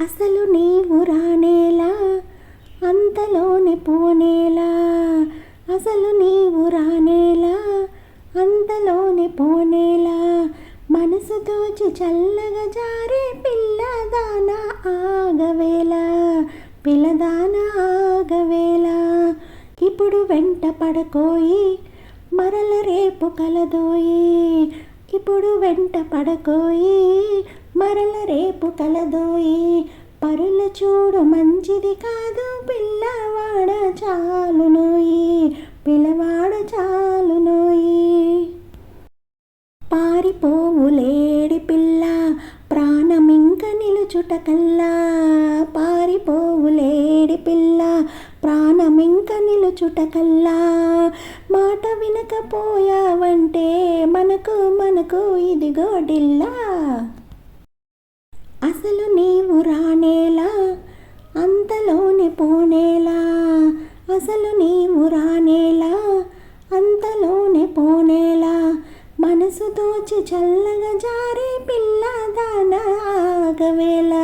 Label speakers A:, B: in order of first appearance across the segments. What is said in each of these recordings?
A: అసలు నీవు రానేలా? అంతలోనే పోనేలా? అసలు నీవు రానేలా? అంతలోనే పోనేలా? మనసు తోచి చల్లగా జారే పిల్లదాన ఆగవేళ? పిల్లదాన ఆగవేళ? ఇప్పుడు వెంట పడకోయి మరల రేపు కలదోయి. ఇప్పుడు వెంట పడకోయి మరల రేపు కలదోయి. పరుల చూడు మంచిది కాదు పిల్లవాడ చాలు నోయి. పిల్లవాడ చాలునోయి పారిపోవులేడి పిల్ల ప్రాణమింక నిలుచుట కల్లా. పారిపోవులేడి పిల్ల ప్రాణమింక నిలుచుట కల్లా. మాట వినకపోయావంటే మనకు మనకు ఇదిగో డిల్లా అసలు నీవు రానేలా అంతలోనే పోనేలా. అసలు నీవు రానేలా అంతలోనే పోనేలా. మనసు దోచి చల్లగా జారే పిల్లదాన ఆగవేళ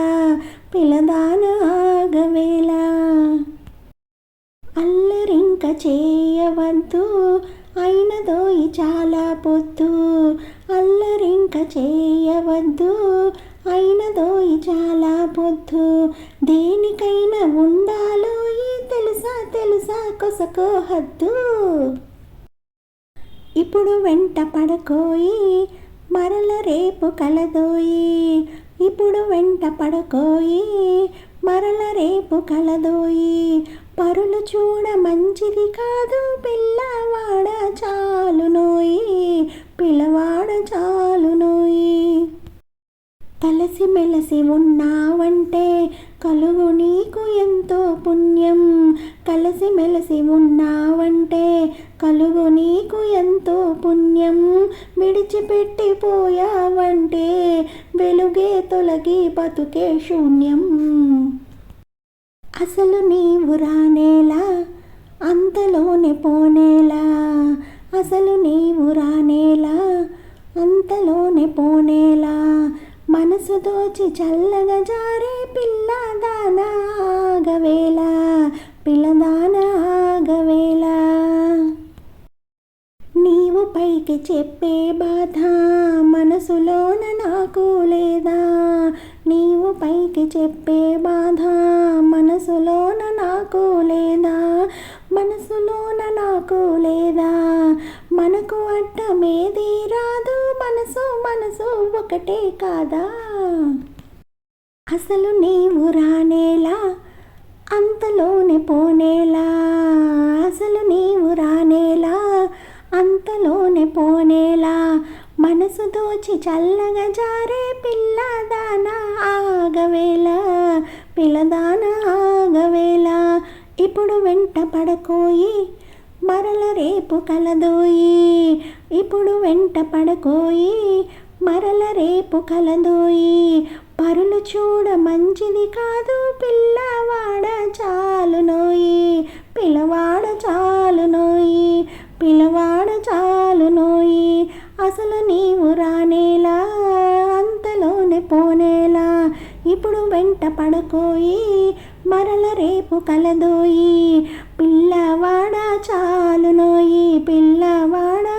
A: పిల్లదాన ఆగవేళ. అల్లరింక చేయవద్దు అయినదోయి చాలా పొద్దు. అల్లరింక చేయవద్దు అయినదోయి చాలా పొద్దు దేనికైనా ఉండాలో ఈ తెలుసా తెలుసా కొసకో హద్దు. ఇప్పుడు వెంట పడకోయి మరల రేపు కలదోయి. ఇప్పుడు వెంట పడకోయి మరల రేపు కలదోయి. పరులు చూడ మంచిది కాదు పిల్లవాడ చాలును. కలిసి ఉన్నావంటే కలుగు నీకు ఎంతో పుణ్యం. కలిసి మెలిసి ఉన్నావంటే కలుగు నీకు ఎంతో పుణ్యం. విడిచిపెట్టిపోయావంటే వెలుగే తొలగి బతుకే శూన్యం. అసలు నీవు రానేలా? అంతలోనే పోనేలా? అసలు నీవు రానేలా? అంతలోనే పోనేలా? మనసు దోచి చల్లగా జారే పిల్లదాన ఆగవేళ పిల్లదాన ఆగవేళ. నీవు పైకి చెప్పే బాధ మనసులోన నాకు లేదా? నీవు పైకి చెప్పే బాధ మనసులోన నాకు లేదా? మనసులోన నాకు లేదా? మనకు అడ్డమేదీరా? ఒకటే కాదా? అసలు నీవు రానేలా? అంతలోనే పోనేలా? అసలు నీవు రానేలా? అంతలోనే పోనేలా? మనసు దోచి చల్లగా జారే పిల్లదాన ఆగవేళ? పిల్లదాన ఆగవేళ? ఇప్పుడు వెంట పడకోయి మరల రేపు కలదోయి. ఇప్పుడు వెంట పడకోయి మరల రేపు కలదోయి. పరులు చూడ మంచిది కాదు పిల్లవాడ చాలు నోయి. పిల్లవాడ చాలు నోయి. పిల్లవాడ చాలు నోయి. అసలు నీవు రానేలా? అంతలోనే పోనేలా? ఇప్పుడు వెంట పడకోయి. మరల రేపు కలదోయి. పిల్లవాడ చాలునోయి పిల్లవాడ